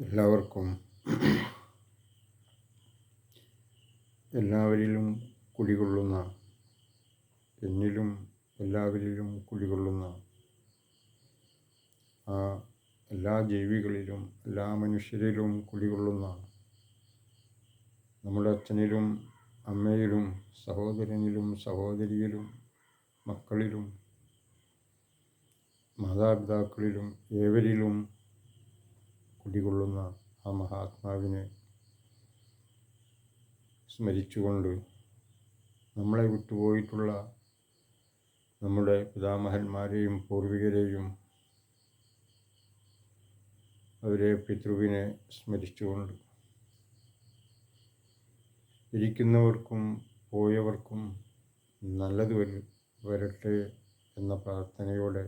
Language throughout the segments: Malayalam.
എല്ലാവർക്കും എല്ലാവരിലും കുടികൊള്ളുന്ന എന്നിലും എല്ലാവരിലും കുടികൊള്ളുന്ന ആ എല്ലാ ജീവികളിലും എല്ലാ മനുഷ്യരിലും കുടികൊള്ളുന്ന നമ്മുടെ അച്ഛനിലും അമ്മയിലും സഹോദരനിലും സഹോദരിയിലും മക്കളിലും മാതാപിതാക്കളിലും ഏവരിലും കുടികൊള്ളുന്ന ആ മഹാത്മാവിനെ സ്മരിച്ചുകൊണ്ട് നമ്മളെ വിട്ടുപോയിട്ടുള്ള നമ്മുടെ പിതാമഹന്മാരെയും പൂർവികരെയും അവരെ പിതൃവിനെ സ്മരിച്ചുകൊണ്ട് ഇരിക്കുന്നവർക്കും പോയവർക്കും നല്ലത് വരട്ടെ എന്ന പ്രാർത്ഥനയോടെ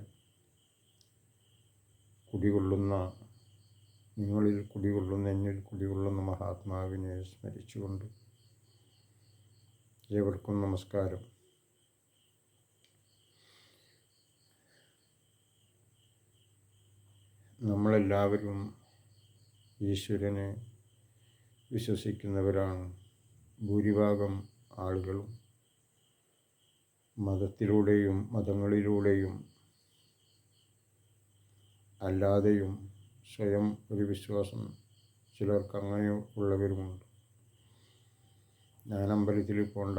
കുടികൊള്ളുന്ന നിങ്ങളിൽ കുടികൊള്ളുന്ന എന്നിൽ കുടികൊള്ളുന്ന മഹാത്മാവിനെ സ്മരിച്ചുകൊണ്ട് ഏവർക്കും നമസ്കാരം. നമ്മളെല്ലാവരും ഈശ്വരനെ വിശ്വസിക്കുന്നവരാണ്. ഭൂരിഭാഗം ആളുകളും മതത്തിലൂടെയും മതങ്ങളിലൂടെയും അല്ലാതെയും സ്വയം ഒരു വിശ്വാസം ചിലർക്ക് അങ്ങനെ ഉള്ളവരുമുണ്ട്. ഞാൻ അമ്പലത്തിൽ പോണ്ട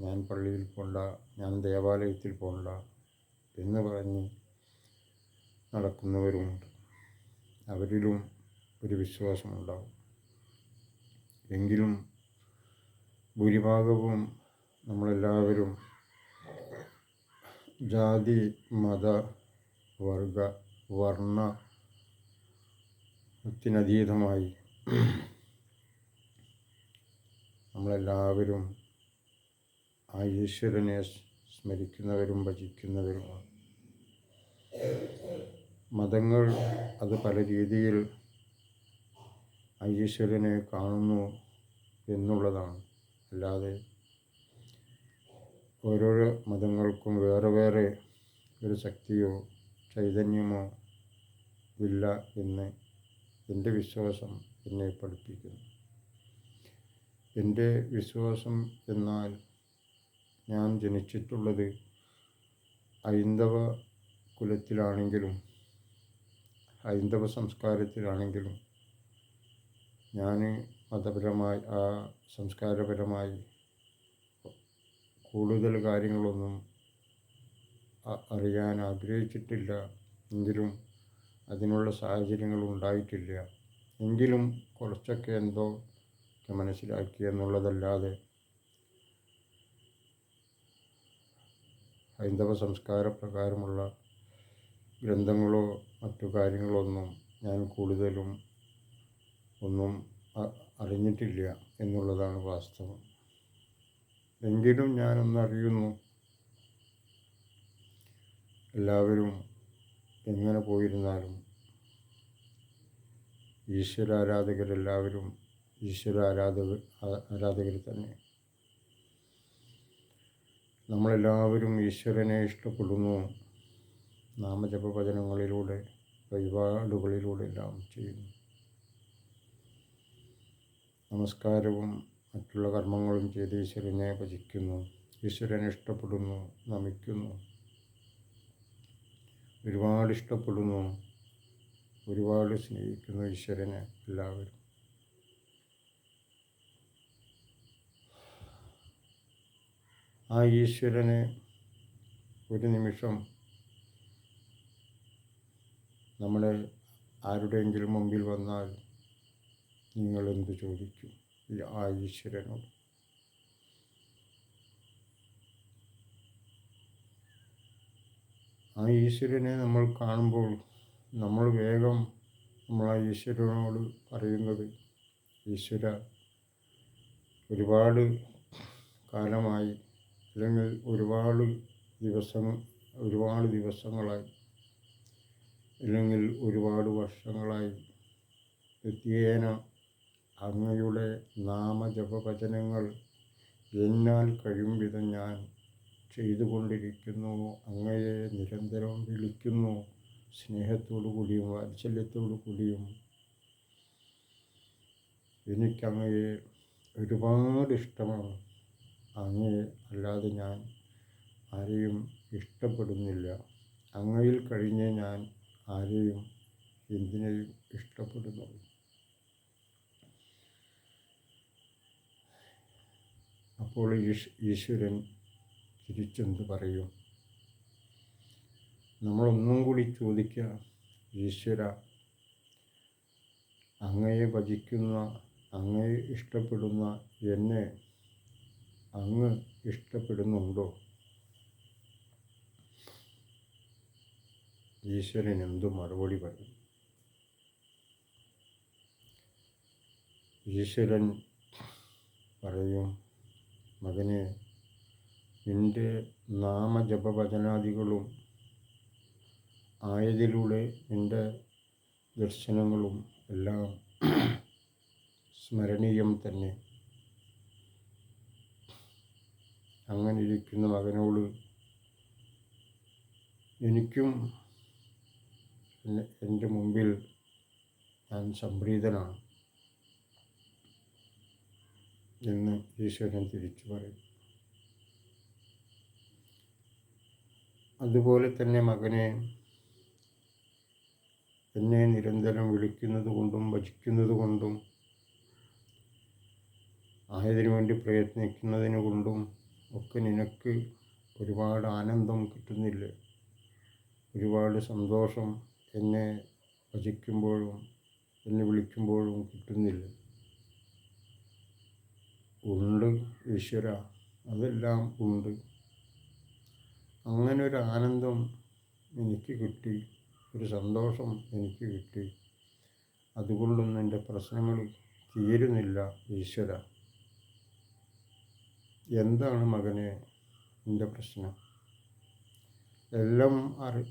ഞാൻ പള്ളിയിൽ പോണ്ട ഞാൻ ദേവാലയത്തിൽ പോണ്ട എന്ന് പറഞ്ഞ് നടക്കുന്നവരുമുണ്ട്. അവരിലും ഒരു വിശ്വാസമുണ്ടാവും. എങ്കിലും ഭൂരിഭാഗവും നമ്മളെല്ലാവരും ജാതി മത വർഗ വർണ ത്തിനതീതമായി നമ്മളെല്ലാവരും ആ ഈശ്വരനെ സ്മരിക്കുന്നവരും ഭജിക്കുന്നവരുമാണ് മതങ്ങൾ അത് പല രീതിയിൽ ആ ഈശ്വരനെ കാണുന്നു എന്നുള്ളതാണ്. അല്ലാതെ ഓരോരോ മതങ്ങൾക്കും വേറെ വേറെ ഒരു ശക്തിയോ ചൈതന്യമോ ഇല്ല എന്ന് എന്റെ വിശ്വാസം എന്നെ പഠിപ്പിക്കുന്നു. എന്റെ വിശ്വാസം എന്നാൽ ഞാൻ ജനിച്ചിട്ടുള്ളത് ഹൈന്ദവ കുലത്തിലാണെങ്കിലും ഹൈന്ദവ സംസ്കാരത്തിലാണെങ്കിലും ഞാൻ മതപരമായി ആ സംസ്കാരപരമായി കൂടുതൽ കാര്യങ്ങളൊന്നും അറിയാൻ ആഗ്രഹിച്ചിട്ടില്ല. എങ്കിലും അതിനുള്ള സാഹചര്യങ്ങൾ ഉണ്ടായിട്ടില്ല. എങ്കിലും കുറച്ചൊക്കെ എന്തോ മനസ്സിലാക്കി എന്നുള്ളതല്ലാതെ ഹൈന്ദവ സംസ്കാര പ്രകാരമുള്ള ഗ്രന്ഥങ്ങളോ മറ്റു കാര്യങ്ങളൊന്നും ഞാൻ കൂടുതലും ഒന്നും അറിഞ്ഞിട്ടില്ല എന്നുള്ളതാണ് വാസ്തവം. എങ്കിലും ഞാനൊന്നറിയുന്നു എല്ലാവരും എങ്ങനെ പോയിരുന്നാലും ഈശ്വരാരാധകരെല്ലാവരും ഈശ്വര ആരാധക ആരാധകർ തന്നെ. നമ്മളെല്ലാവരും ഈശ്വരനെ ഇഷ്ടപ്പെടുന്നു. നാമജപ ഭജനങ്ങളിലൂടെ വഴിപാടുകളിലൂടെ എല്ലാം ചെയ്യുന്നു. നമസ്കാരവും മറ്റുള്ള കർമ്മങ്ങളും ചെയ്ത് ഈശ്വരനെ ഭജിക്കുന്നു. ഈശ്വരനെ ഇഷ്ടപ്പെടുന്നു നമിക്കുന്നു. ഒരുപാട് ഇഷ്ടപ്പെടുന്നു ഒരുപാട് സ്നേഹിക്കുന്നു ഈശ്വരനെ എല്ലാവരും. ആ ഈശ്വരനെ ഒരു നിമിഷം നമ്മുടെ ആരുടെയെങ്കിലും മുമ്പിൽ വന്നാൽ നിങ്ങൾ എന്ത് ചോദിക്കും? ആ ഈശ്വരനോട്. ആ ഈശ്വരനെ നമ്മൾ കാണുമ്പോൾ നമ്മൾ വേഗം നമ്മൾ ആ ഈശ്വരനോട് പറയുന്നത് ഈശ്വര ഒരുപാട് കാലമായി അല്ലെങ്കിൽ ഒരുപാട് ദിവസം ഒരുപാട് ദിവസങ്ങളായി അല്ലെങ്കിൽ ഒരുപാട് വർഷങ്ങളായി നിത്യേന അങ്ങയുടെ നാമജപവചനങ്ങൾ എന്നാൽ കഴിയും വിധം ഞാൻ ചെയ്തുകൊണ്ടിരിക്കുന്നു അങ്ങയെ നിരന്തരം വിളിക്കുന്നു സ്നേഹത്തോടു കൂടിയും വാത്സല്യത്തോടു കൂടിയും. എനിക്കങ്ങയെ ഒരുപാട് ഇഷ്ടമാണ്. അങ്ങയെ അല്ലാതെ ഞാൻ ആരെയും ഇഷ്ടപ്പെടുന്നില്ല. അങ്ങയിൽ കഴിഞ്ഞ് ഞാൻ ആരെയും എന്തിനേയും ഇഷ്ടപ്പെടുന്നുള്ളൂ. അപ്പോൾ ഈശ്വരൻ തിരിച്ചെന്ത് പറയും? നമ്മളൊന്നും കൂടി ചോദിക്കുക ഈശ്വര അങ്ങയെ ഭജിക്കുന്ന അങ്ങയെ ഇഷ്ടപ്പെടുന്ന എന്നെ അങ്ങ് ഇഷ്ടപ്പെടുന്നുണ്ടോ? ഈശ്വരൻ എന്തു മറുപടി പറയും? ഈശ്വരൻ പറയും മകനെ നിന്റെ നാമജപഭജനാദികളും ആയതിലൂടെ എന്റെ ദർശനങ്ങളും എല്ലാം സ്മരണീയം തന്നെ. അങ്ങനെ ഇരിക്കുന്ന മകനോട് എനിക്കും എന്റെ മുമ്പിൽ ഞാൻ സംപ്രീതനാണ് എന്ന് ഈശ്വരൻ തിരിച്ചു പറയും. അതുപോലെ തന്നെ മകനെ എന്നെ നിരന്തരം വിളിക്കുന്നത് കൊണ്ടും ഭജിക്കുന്നത് കൊണ്ടും ആയതിനു വേണ്ടി പ്രയത്നിക്കുന്നതിന് കൊണ്ടും ഒക്കെ നിനക്ക് ഒരുപാട് ആനന്ദം കിട്ടുന്നില്ലേ? ഒരുപാട് സന്തോഷം എന്നെ ഭജിക്കുമ്പോഴും എന്നെ വിളിക്കുമ്പോഴും കിട്ടുന്നില്ല? ഉണ്ട് ഈശ്വര അതെല്ലാം ഉണ്ട്. അങ്ങനെ ഒരു ആനന്ദം എനിക്ക് കിട്ടി ഒരു സന്തോഷം എനിക്ക് കിട്ടി. അതുകൊണ്ടൊന്നും എന്റെ പ്രശ്നങ്ങൾ തീരുന്നില്ല ഈശ്വര. എന്താണ് മകനെ എന്റെ പ്രശ്നം? എല്ലാം അറി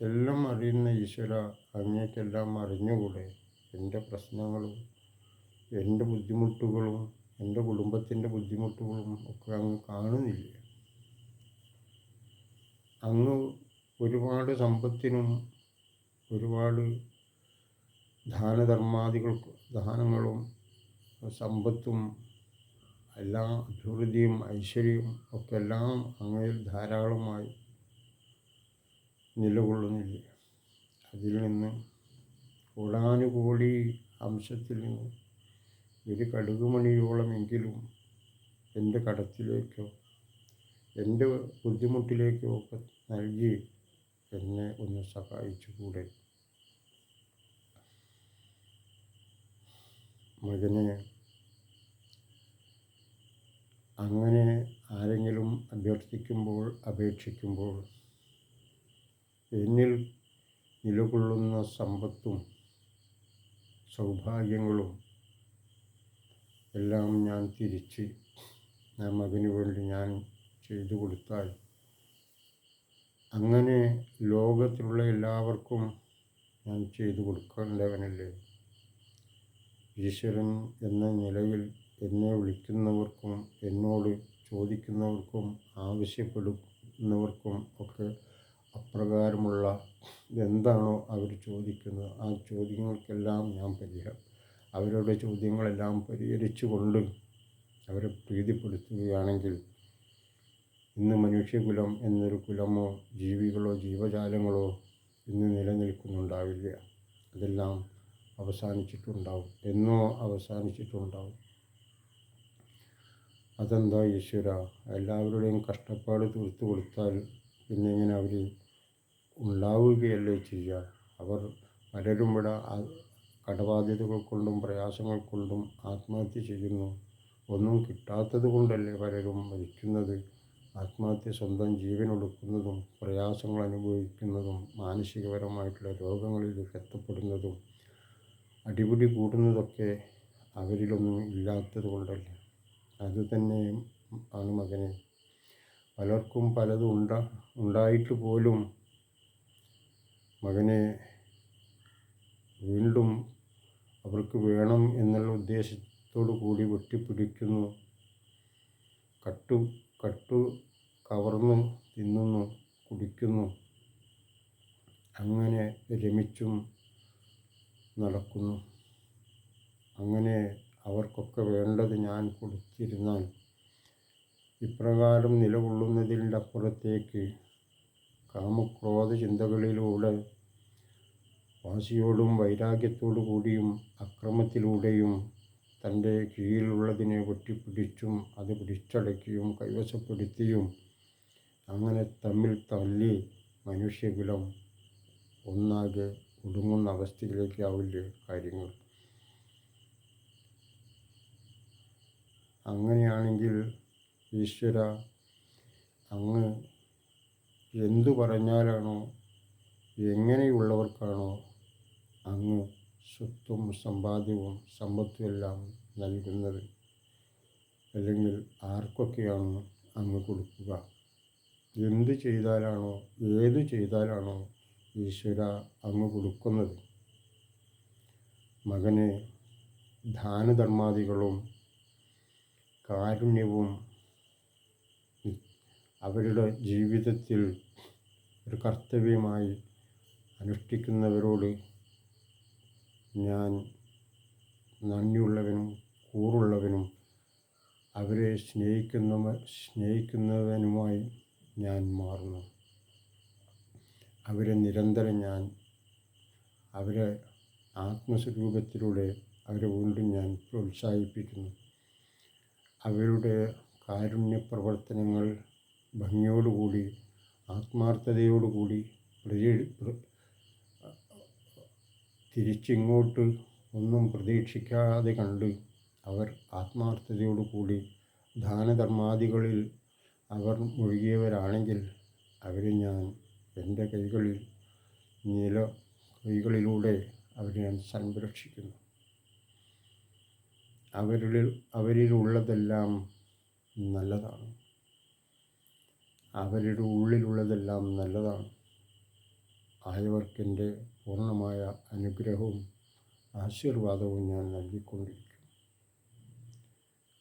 എല്ലാം അറിയുന്ന ഈശ്വര അങ്ങേക്കെല്ലാം അറിഞ്ഞുകൂടെ എന്റെ പ്രശ്നങ്ങളും എന്റെ ബുദ്ധിമുട്ടുകളും എന്റെ കുടുംബത്തിന്റെ ബുദ്ധിമുട്ടുകളും ഒക്കെ അങ്ങ് കാണുന്നില്ലേ? അങ്ങ് ഒരുപാട് സമ്പത്തിനും ഒരുപാട് ദാനധർമാദികൾക്ക് ദാനങ്ങളും സമ്പത്തും എല്ലാ അഭിവൃദ്ധിയും ഐശ്വര്യവും ഒക്കെ എല്ലാം അങ്ങയിൽ ധാരാളമായി നിലകൊള്ളുന്നില്ല. അതിൽ നിന്ന് കോടാനുകോടി അംശത്തിൽ നിന്ന് ഒരു കടുകുമണിയോളമെങ്കിലും എന്റെ കടത്തിലേക്കോ എന്റെ ബുദ്ധിമുട്ടിലേക്കോ ഒക്കെ നൽകി എന്നെ ഒന്ന് സഹായിച്ചുകൂടെ? മകനെ അങ്ങനെ ആരെങ്കിലും അഭ്യർത്ഥിക്കുമ്പോൾ അപേക്ഷിക്കുമ്പോൾ എന്നിൽ നിലകൊള്ളുന്ന സമ്പത്തും സൗഭാഗ്യങ്ങളും എല്ലാം ഞാൻ തിരിച്ച് ആ മകന് വേണ്ടി ഞാൻ ചെയ്തു കൊടുത്താൽ അങ്ങനെ ലോകത്തിലുള്ള എല്ലാവർക്കും ഞാൻ ചെയ്തു കൊടുക്കേണ്ടവനല്ലേ? ഈശ്വരൻ എന്ന നിലയിൽ എന്നെ വിളിക്കുന്നവർക്കും എന്നോട് ചോദിക്കുന്നവർക്കും ആവശ്യപ്പെടുന്നവർക്കും ഒക്കെ അപ്രകാരമുള്ള എന്താണോ അവർ ചോദിക്കുന്നത് ആ ചോദ്യങ്ങൾക്കെല്ലാം ഞാൻ പരിഹാരം അവരുടെ ചോദ്യങ്ങളെല്ലാം പരിഹരിച്ചുകൊണ്ട് അവരെ പ്രീതിപ്പെടുത്തുകയാണെങ്കിൽ ഇന്ന് മനുഷ്യകുലം എന്നൊരു കുലമോ ജീവികളോ ജീവജാലങ്ങളോ ഇന്ന് നിലനിൽക്കുന്നുണ്ടാവില്ല. അതെല്ലാം അവസാനിച്ചിട്ടുണ്ടാവും. എന്നോ അവസാനിച്ചിട്ടുണ്ടാവും. അതെന്താ ഈശ്വര? എല്ലാവരുടെയും കഷ്ടപ്പാട് തീർത്തു കൊടുത്താൽ പിന്നെ ഇങ്ങനെ അവർ ഉണ്ടാവുകയല്ലേ ചെയ്യുക? അവർ പലരും ഇവിടെ കടബാധ്യതകൾ കൊണ്ടും പ്രയാസങ്ങൾ കൊണ്ടും ആത്മഹത്യ ചെയ്യുന്നു. ഒന്നും കിട്ടാത്തത് കൊണ്ടല്ലേ പലരും മരിക്കുന്നത്? ആത്മഹത്യ സ്വന്തം ജീവനൊടുക്കുന്നതും പ്രയാസങ്ങൾ അനുഭവിക്കുന്നതും മാനസികപരമായിട്ടുള്ള രോഗങ്ങളിലേക്ക് എത്തപ്പെടുന്നതും അടിപിടി കൂടുന്നതൊക്കെ അവരിലൊന്നും ഇല്ലാത്തത് കൊണ്ടല്ലേ. അത് തന്നെ ആണ് മകനെ. പലർക്കും പലതും ഉണ്ടാ ഉണ്ടായിട്ട് പോലും മകനെ വീണ്ടും അവർക്ക് വേണം എന്നുള്ള ഉദ്ദേശത്തോടു കൂടി വെട്ടിപ്പിടിക്കുന്നു കട്ടു കട്ടു കവർന്നും തിന്നുന്നു കുടിക്കുന്നു അങ്ങനെ രമിച്ചും നടക്കുന്നു. അങ്ങനെ അവർക്കൊക്കെ വേണ്ടത് ഞാൻ കൊടുത്തിരുന്നാൽ ഇപ്രകാരം നിലകൊള്ളുന്നതിന്റെ അപ്പുറത്തേക്ക് കാമക്രോധ ചിന്തകളിലൂടെ വാശിയോടും വൈരാഗ്യത്തോടു കൂടിയും അക്രമത്തിലൂടെയും തന്റെ കീഴിലുള്ളതിനെ വെട്ടിപ്പിടിച്ചും അത് പിടിച്ചടക്കിയും കൈവശപ്പെടുത്തിയും അങ്ങനെ തമ്മിൽ തല്ലി മനുഷ്യകുലം ഒന്നാകെ ഒടുങ്ങുന്ന അവസ്ഥയിലേക്കാവില്ലേ കാര്യങ്ങൾ? അങ്ങനെയാണെങ്കിൽ ഈശ്വര അങ്ങ് എന്തു പറഞ്ഞാലാണോ എങ്ങനെയുള്ളവർക്കാണോ അങ്ങ് സ്വത്തും സമ്പാദ്യവും സമ്പത്തും എല്ലാം നൽകുന്നത് അല്ലെങ്കിൽ ആർക്കൊക്കെയാണ് അങ്ങ് കൊടുക്കുക? എന്ത് ചെയ്താലാണോ ഏത് ചെയ്താലാണോ ഈശ്വര അങ്ങ് കൊടുക്കുന്നത്? മകന് ദാനധർമാദികളും കാരുണ്യവും അവരുടെ ജീവിതത്തിൽ ഒരു കർത്തവ്യമായി അനുഷ്ഠിക്കുന്നവരോട് ഞാൻ നന്ദിയുള്ളവനും കൂറുള്ളവനും അവരെ സ്നേഹിക്കുന്ന സ്നേഹിക്കുന്നവനുമായി ഞാൻ മാറുന്നു. അവരെ നിരന്തരം ഞാൻ അവരെ ആത്മസ്വരൂപത്തിലൂടെ അവരെ വീണ്ടും ഞാൻ പ്രോത്സാഹിപ്പിക്കുന്നു. അവരുടെ കാരുണ്യ പ്രവർത്തനങ്ങൾ ഭംഗിയോടുകൂടി ആത്മാർത്ഥതയോടുകൂടി പ്രതി തിരിച്ചിങ്ങോട്ട് ഒന്നും പ്രതീക്ഷിക്കാതെ കണ്ട് അവർ ആത്മാർത്ഥതയോടുകൂടി ദാനധർമാദികളിൽ അവർ മുഴുകിയവരാണെങ്കിൽ അവരെ ഞാൻ എന്റെ കൈകളിൽ നീല കൈകളിലൂടെ അവരെ ഞാൻ സംരക്ഷിക്കുന്നു. അവരിൽ അവരിലുള്ളതെല്ലാം നല്ലതാണ്. അവരുടെ ഉള്ളിലുള്ളതെല്ലാം നല്ലതാണ്. ആയവർക്കെന്റെ പൂർണമായ അനുഗ്രഹവും ആശീർവാദവും ഞാൻ നൽകിക്കൊണ്ടിരിക്കും.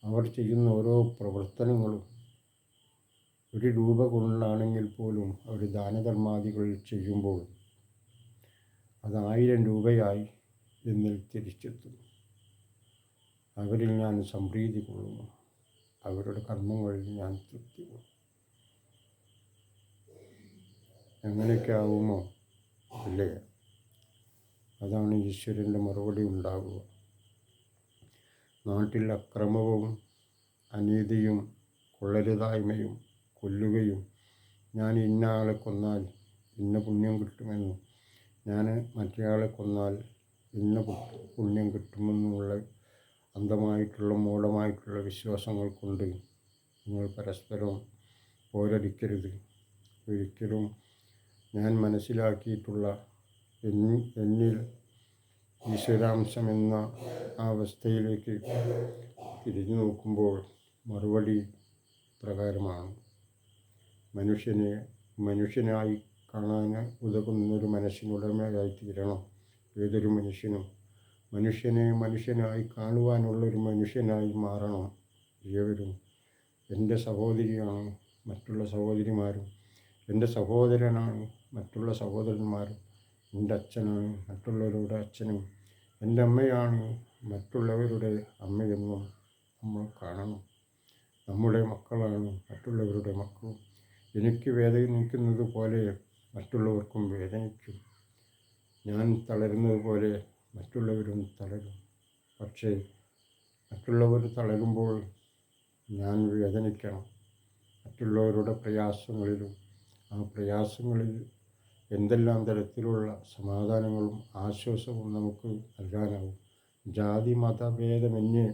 അവർ ചെയ്യുന്ന ഓരോ പ്രവർത്തനങ്ങളും ഒരു രൂപ കൊണ്ടാണെങ്കിൽ പോലും അവർ ദാനധർമാദികൾ ചെയ്യുമ്പോൾ അത് ആയിരം രൂപയായി എന്നിൽ തിരിച്ചെത്തുന്നു. അവരിൽ ഞാൻ സംപ്രീതി കൊള്ളുന്നു. അവരുടെ കർമ്മങ്ങളിൽ ഞാൻ തൃപ്തി കൊള്ളുന്നു. എങ്ങനെയൊക്കെ ആവുമോ ഇല്ലേ അതാണ് ഈശ്വരന്റെ മറുപടി ഉണ്ടാവുക. നാട്ടിൽ അക്രമവും അനീതിയും കൊള്ളരുതായ്മയും കൊല്ലുകയും ഞാൻ ഇന്ന ആളെ കൊന്നാൽ ഇന്ന പുണ്യം കിട്ടുമെന്നും ഞാൻ മറ്റേയാളെ കൊന്നാൽ ഇന്ന പുണ്യം കിട്ടുമെന്നുമുള്ള അന്ധമായിട്ടുള്ള മൂഢമായിട്ടുള്ള വിശ്വാസങ്ങൾ കൊണ്ട് നിങ്ങൾ പരസ്പരം പോരടിക്കരുത്. ഒരിക്കലും ഞാൻ മനസ്സിലാക്കിയിട്ടുള്ള എന്നിൽ ഈശ്വരാംശം എന്ന അവസ്ഥയിലേക്ക് തിരിഞ്ഞു നോക്കുമ്പോൾ മറുപടി പ്രകാരമാണ്. മനുഷ്യനെ മനുഷ്യനായി കാണാൻ ഉതകുന്നൊരു മനസ്സിനുടമയായി തീരണം ഏതൊരു മനുഷ്യനും. മനുഷ്യനെ മനുഷ്യനായി കാണുവാനുള്ളൊരു മനുഷ്യനായി മാറണം ഏവരും. എന്റെ സഹോദരിയാണ് മറ്റുള്ള സഹോദരിമാരും. എന്റെ സഹോദരനാണ് മറ്റുള്ള സഹോദരന്മാരും. എന്റെ അച്ഛനാണ് മറ്റുള്ളവരുടെ അച്ഛനും എന്റെ അമ്മയാണ് മറ്റുള്ളവരുടെ അമ്മയെന്നും നമ്മൾ കാണണം. നമ്മുടെ മക്കളാണ് മറ്റുള്ളവരുടെ മക്കളും എനിക്ക് വേദനിക്കുന്നത് പോലെ മറ്റുള്ളവർക്കും വേദനിക്കും. ഞാൻ തളരുന്നത് പോലെ മറ്റുള്ളവരും തളരും. പക്ഷേ മറ്റുള്ളവർ തളരുമ്പോൾ ഞാൻ വേദനിക്കണം. മറ്റുള്ളവരുടെ പ്രയാസങ്ങളിലും ആ പ്രയാസങ്ങളിൽ എന്തെല്ലാം തരത്തിലുള്ള സമാധാനങ്ങളും ആശ്വാസവും നമുക്ക് നൽകാനാവും? ജാതി മതഭേദമന്യേ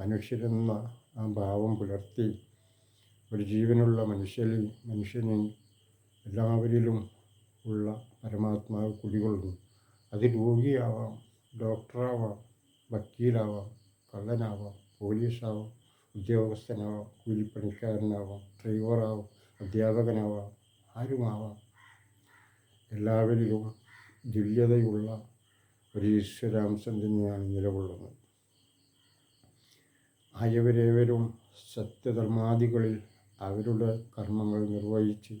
മനുഷ്യരെന്ന ആ ഭാവം പുലർത്തി ഒരു ജീവനുള്ള മനുഷ്യരിൽ മനുഷ്യനിൽ എല്ലാവരിലും ഉള്ള പരമാത്മാവ് കുടികൊള്ളുന്നു. അത് രോഗിയാവാം ഡോക്ടറാവാം വക്കീലാവാം കള്ളനാവാം പോലീസാവാം ഉദ്യോഗസ്ഥനാവാം കൂലിപ്പണിക്കാരനാവാം ഡ്രൈവറാവാം അധ്യാപകനാവാം ആരുമാവാം. എല്ലാവരിലും തുല്യതയുള്ള ഒരു ഈശ്വരാംശം തന്നെയാണ് നിലകൊള്ളുന്നത്. ആയവരേവരും സത്യധർമാദികളിൽ അവരുടെ കർമ്മങ്ങൾ നിർവഹിച്ച്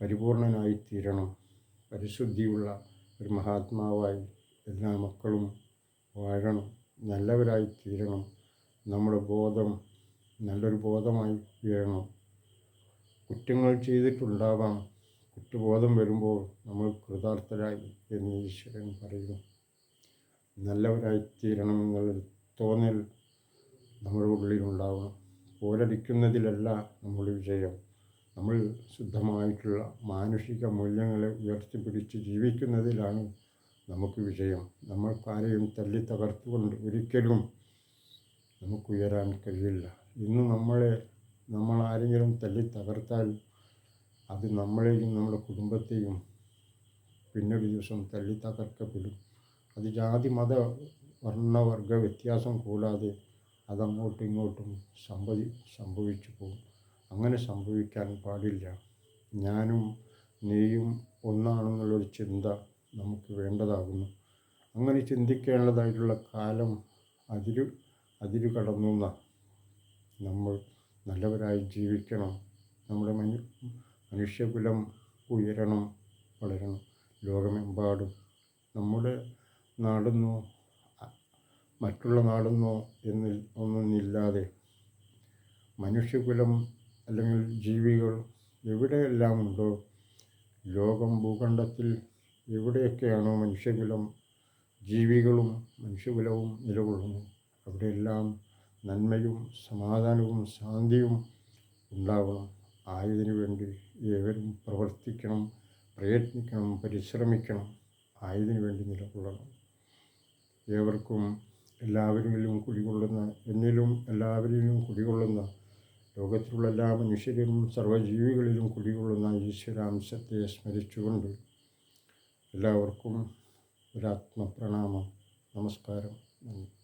പരിപൂർണനായി തീരണം. പരിശുദ്ധിയുള്ള ഒരു മഹാത്മാവായി എല്ലാ മക്കളും വാഴണം. നല്ലവരായി തീരണം. നമ്മുടെ ബോധം നല്ലൊരു ബോധമായി ഉയരണം. കുറ്റങ്ങൾ ചെയ്തിട്ടുണ്ടാവാം. കുറ്റബോധം വരുമ്പോൾ നമ്മൾ കൃതാർത്ഥരായി എന്ന് ഈശ്വരൻ പറയുന്നു. നല്ലവരായി തീരണം തോന്നൽ നമ്മുടെ ഉള്ളിലുണ്ടാവണം. പോരടിക്കുന്നതിലല്ല നമ്മുടെ വിജയം. നമ്മൾ ശുദ്ധമായിട്ടുള്ള മാനുഷിക മൂല്യങ്ങളെ ഉയർത്തിപ്പിടിച്ച് ജീവിക്കുന്നതിലാണ് നമുക്ക് വിജയം. നമ്മൾക്കാരെയും തല്ലി തകർത്തുകൊണ്ട് ഒരിക്കലും നമുക്ക് ഉയരാൻ കഴിയില്ല. ഇന്ന് നമ്മളെ നമ്മൾ ആരെങ്കിലും തല്ലി തകർത്താൽ അത് നമ്മളെയും നമ്മുടെ കുടുംബത്തെയും പിന്നൊരു ദിവസം തള്ളി തകർക്കപ്പെടും അത് ജാതി മത വർണവർഗ വ്യത്യാസം കൂടാതെ അതങ്ങോട്ടും ഇങ്ങോട്ടും സംഭവി സംഭവിച്ചു പോകും. അങ്ങനെ സംഭവിക്കാൻ പാടില്ല. ഞാനും നീയും ഒന്നാണെന്നുള്ളൊരു ചിന്ത നമുക്ക് വേണ്ടതാകുന്നു. അങ്ങനെ ചിന്തിക്കേണ്ടതായിട്ടുള്ള കാലം അതിര് അതിര് കടന്നുന്ന നമ്മൾ നല്ലവരായി ജീവിക്കണം. നമ്മുടെ മനു മനുഷ്യകുലം ഉയരണം വളരണം. ലോകമെമ്പാടും നമ്മുടെ നാടെന്നോ മറ്റുള്ള നാടെന്നോ എന്നിൽ ഒന്നൊന്നില്ലാതെ മനുഷ്യകുലം അല്ലെങ്കിൽ ജീവികൾ എവിടെയെല്ലാം ഉണ്ടോ ലോകം ഭൂഖണ്ഡത്തിൽ എവിടെയൊക്കെയാണോ മനുഷ്യകുലം ജീവികളും മനുഷ്യകുലവും നിലകൊള്ളുന്നു. അവിടെയെല്ലാം നന്മയും സമാധാനവും ശാന്തിയും ഉണ്ടാവണം. ആയതിനു വേണ്ടി ഏവരും പ്രവർത്തിക്കണം പ്രയത്നിക്കണം പരിശ്രമിക്കണം. ആയതിനു വേണ്ടി നിലകൊള്ളണം. ഏവർക്കും എല്ലാവരിലും കുടികൊള്ളുന്ന എന്നിലും എല്ലാവരിലും കുടികൊള്ളുന്ന ലോകത്തിലുള്ള എല്ലാ മനുഷ്യരിലും സർവജീവികളിലും കുടികൊള്ളുന്ന ഈശ്വരാംശത്തെ സ്മരിച്ചുകൊണ്ട് എല്ലാവർക്കും ഒരാത്മപ്രണാമം. നമസ്കാരം. നന്ദി.